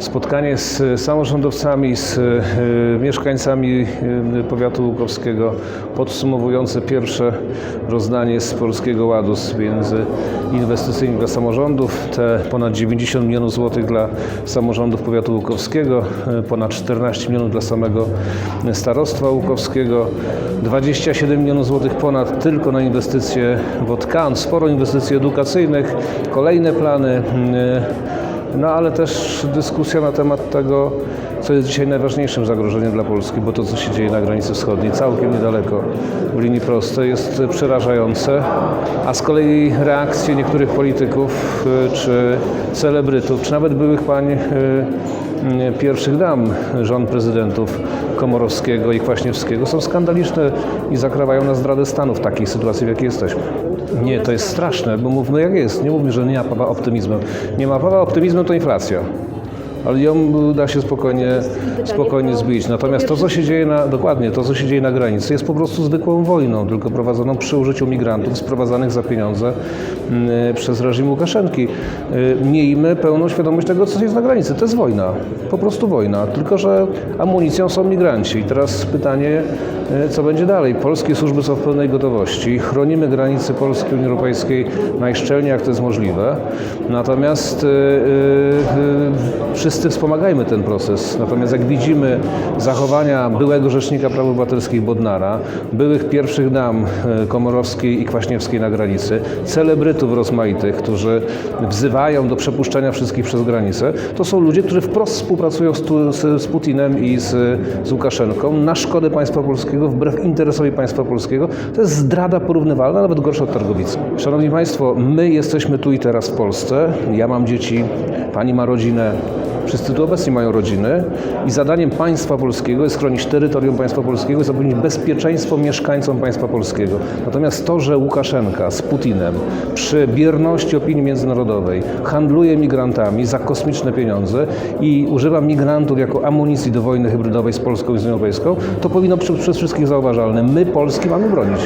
spotkanie z samorządowcami, z e, mieszkańcami e, powiatu łukowskiego podsumowujące pierwsze rozdanie z Polskiego Ładu z pieniędzy dla samorządów. Te ponad 90 milionów złotych dla samorządów powiatu łukowskiego, e, ponad 14 milionów dla samego starostwa łukowskiego, 27 milionów złotych ponad tylko na inwestycje w OTKAN, sporo inwestycji edukacyjnych, kolejne plany. No ale też dyskusja na temat tego, co jest dzisiaj najważniejszym zagrożeniem dla Polski, bo to, co się dzieje na granicy wschodniej, całkiem niedaleko w linii prostej, jest przerażające, a z kolei reakcje niektórych polityków y, czy celebrytów, czy nawet byłych pań y, pierwszych dam żon prezydentów Komorowskiego i Kwaśniewskiego są skandaliczne i zakrawają na zdradę stanu w takiej sytuacji, w jakiej jesteśmy. Nie, to jest straszne, bo mówmy jak jest. Nie mówmy, że nie ma prawa optymizmem. Nie ma prawa optymizmem to inflacja. Ale ją da się spokojnie, spokojnie zbić. Natomiast to, co się dzieje na, dokładnie, to, co się dzieje na granicy, jest po prostu zwykłą wojną, tylko prowadzoną przy użyciu migrantów sprowadzanych za pieniądze mm, przez reżim Łukaszenki. Y, Miejmy pełną świadomość tego, co jest na granicy. To jest wojna, po prostu wojna. Tylko, że amunicją są migranci. I teraz pytanie, y, co będzie dalej? Polskie służby są w pełnej gotowości. Chronimy granice Polski Unii Europejskiej najszczelniej, jak to jest możliwe. Natomiast y, y, y, wszyscy wspomagajmy ten proces. Natomiast jak widzimy zachowania byłego Rzecznika Praw Obywatelskich Bodnara, byłych pierwszych dam y, Komorowskiej i Kwaśniewskiej na granicy, celebrytów rozmaitych, którzy wzywają do przepuszczenia wszystkich przez granicę, to są ludzie, którzy wprost współpracują z, z Putinem i z, z Łukaszenką na szkodę państwa polskiego, wbrew interesowi państwa polskiego. To jest zdrada porównywalna, nawet gorsza od Targowicy. Szanowni Państwo, my jesteśmy tu i teraz w Polsce. Ja mam dzieci, Pani ma rodzinę, Wszyscy tu obecni mają rodziny i zadaniem państwa polskiego jest chronić terytorium państwa polskiego i zapewnić bezpieczeństwo mieszkańcom państwa polskiego. Natomiast to, że Łukaszenka z Putinem przy bierności opinii międzynarodowej handluje migrantami za kosmiczne pieniądze i używa migrantów jako amunicji do wojny hybrydowej z Polską i z Unią Europejską, to powinno być przez wszystkich zauważalne. My, Polski, mamy bronić.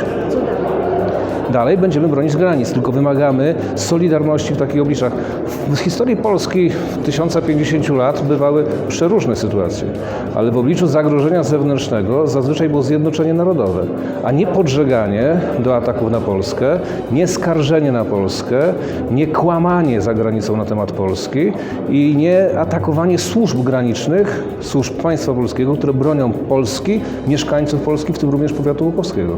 Dalej będziemy bronić granic, tylko wymagamy solidarności w takich obliczach. W historii Polski w 1050 lat bywały przeróżne sytuacje, ale w obliczu zagrożenia zewnętrznego zazwyczaj było zjednoczenie narodowe, a nie podżeganie do ataków na Polskę, nie skarżenie na Polskę, nie kłamanie za granicą na temat Polski i nie atakowanie służb granicznych, służb państwa polskiego, które bronią Polski, mieszkańców Polski, w tym również powiatu łukowskiego.